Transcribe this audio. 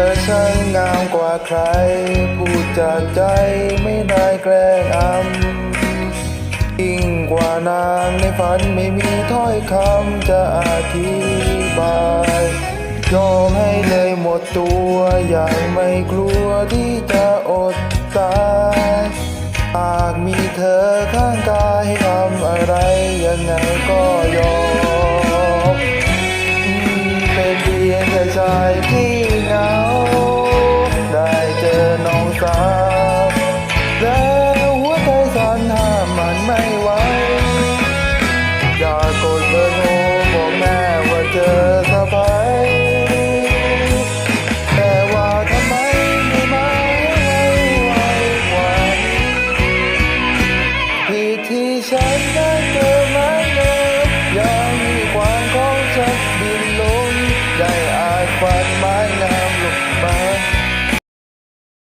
เธอช่างงามกว่าใคร พูดจากใจไม่ได้แกล้งอำยิ่งกว่านางในฝันไม่มีถ้อยคำจะอธิบายยอมให้เลยหมดตัวอย่างไม่กลัวที่จะอดตายหากมีเธอข้างกายทำอะไรยังไงก็ยอมเป็นเพียงแค่ใจที่ อย่ากดเบอร์โทรบอกแม่ว่าเจอสบายแต่ว่าทำไมไม่มาวไวไวผิดที่ฉันได้เจอมาเนอยังมีความของฉันบินลงได้อาจฝันมา